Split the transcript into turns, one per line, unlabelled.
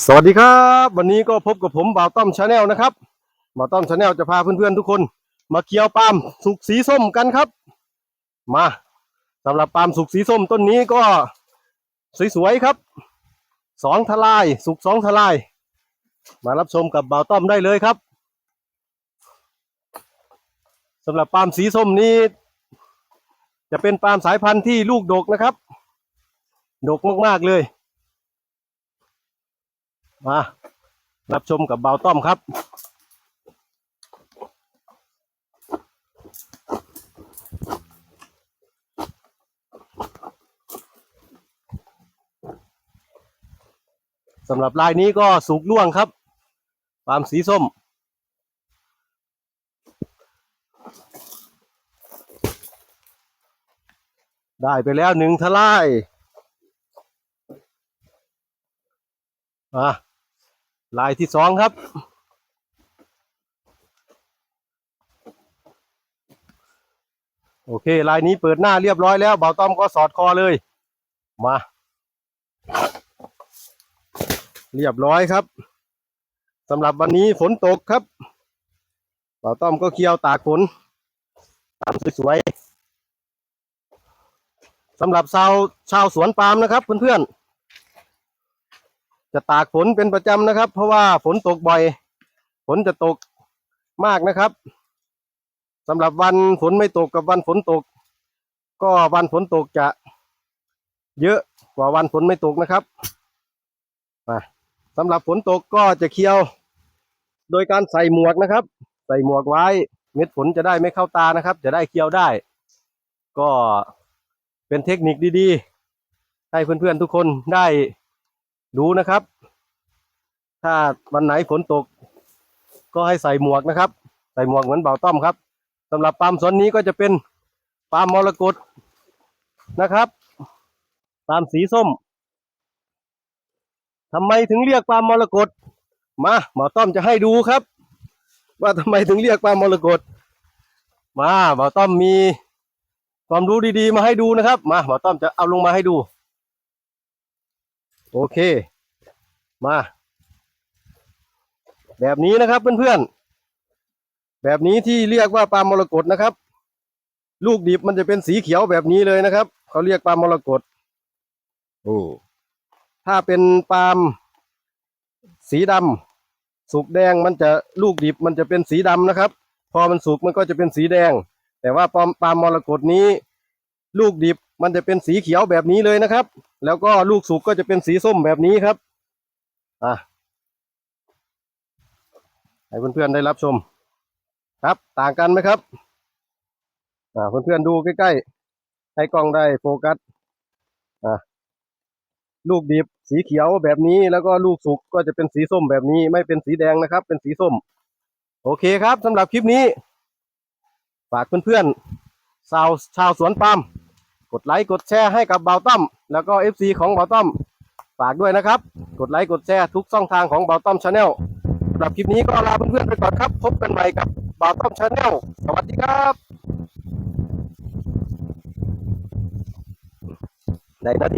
สวัสดีครับ วันนี้ก็พบกับผมบ่าวต้อมชาแนลนะครับบ่าวต้อมชาแนลจะพาเพื่อนๆทุกคน มาเกี่ยวปาล์มสุกสีส้มกันครับ มาสำหรับปาล์มสุกสีส้มต้นนี้ก็สวยๆครับสองทลายสุกสองทลาย มารับชมกับบ่าวต้อมได้เลยครับสำหรับปาล์มสีส้มนี้จะเป็นปาล์มสายพันธุ์ที่ลูกดกนะครับ ดกมากๆเลย มารับชมกับเบาต้อมครับ สำหรับลายนี้ก็สุกล่วงครับปามสีส้ม ได้ไปแล้วหนึ่งทลายมา ลายที่สองครับ โอเค ลายนี้เปิดหน้าเรียบร้อยแล้วเบาต้อมก็สอดคอเลย มา เรียบร้อยครับสำหรับวันนี้ฝนตกครับเบาต้อมก็เคี่ยวตากฝนตามสวยๆสำหรับชาวชาวสวนปาล์มนะครับเพื่อนๆ จะตากฝนเป็นประจำนะครับ เพราะว่าฝนตกบ่อย ฝนจะตกมากนะครับสำหรับวันฝนไม่ตกกับวันฝนตก ก็วันฝนตกจะเยอะกว่าวันฝนไม่ตกนะครับมาสำหรับฝนตกก็จะเคี่ยว โดยการใส่หมวกนะครับ ใส่หมวกไว้ เม็ดฝนจะได้ไม่เข้าตานะครับ จะได้เคี่ยวได้ ก็เป็นเทคนิคดีๆ ให้เพื่อนๆทุกคนได้ ดูนะครับ ถ้าวันไหนฝนตก ก็ให้ใส่หมวกนะครับ ใส่หมวกเหมือนเบาต้อมครับสำหรับปาล์มสวนนี้ก็จะเป็นปาล์มมรกตนะครับปาล์มสีส้มทำไมถึงเรียกปาล์มมรกตมาเบาต้อมจะให้ดูครับ ว่าทำไมถึงเรียกปาล์มมรกตมาเบาต้อมมีความรู้ดีๆ มาให้ดูนะครับ มาเบาต้อมจะเอาลงมาให้ดู โอเค มา แบบนี้นะครับเพื่อนๆ แบบนี้ที่เรียกว่าปล์มรกตนะครับ ลูกดิบมันจะเป็นสีเขียวแบบนี้เลยนะครับ เขาเรียกปล์มมรกตนี่ถ้าเป็นปาล์มสีดำสุกแดงมันจะลูกดิบมันจะเป็นสีดำนะครับ พอมันสุกมันก็จะเป็นสีแดง แต่ว่าปาล์มปาล์มมรกตนี้ ลูกดิบมันจะเป็นสีเขียวแบบนี้เลยนะครับ แล้วก็ลูกสุกก็จะเป็นสีส้มแบบนี้ครับ อะให้เพื่อนๆได้รับชม ครับ ต่างกันไหมครับ อ่า เพื่อนๆดูใกล้ๆ ให้กล้องได้โฟกัส อ่าลูกดิบสีเขียวแบบนี้แล้วก็ลูกสุกก็จะเป็นสีส้มแบบนี้ ไม่เป็นสีแดงนะครับ เป็นสีส้ม โอเคครับสำหรับคลิปนี้ ฝากเพื่อนๆชาวชาวสวนปาล์ม กดไลค์กดแชร์ให้กับเบาต้อมแล้วก็เอฟซีของเบาต้อมฝากด้วยนะครับ กดไลค์กดแชร์ทุกช่องทางของเบาต้อมชาแนลสำหรับคลิปนี้ก็ลาเพื่อนๆไปก่อนครับ พบกันใหม่กับบ่าต้อมชาแนลสวัสดีครับในนาที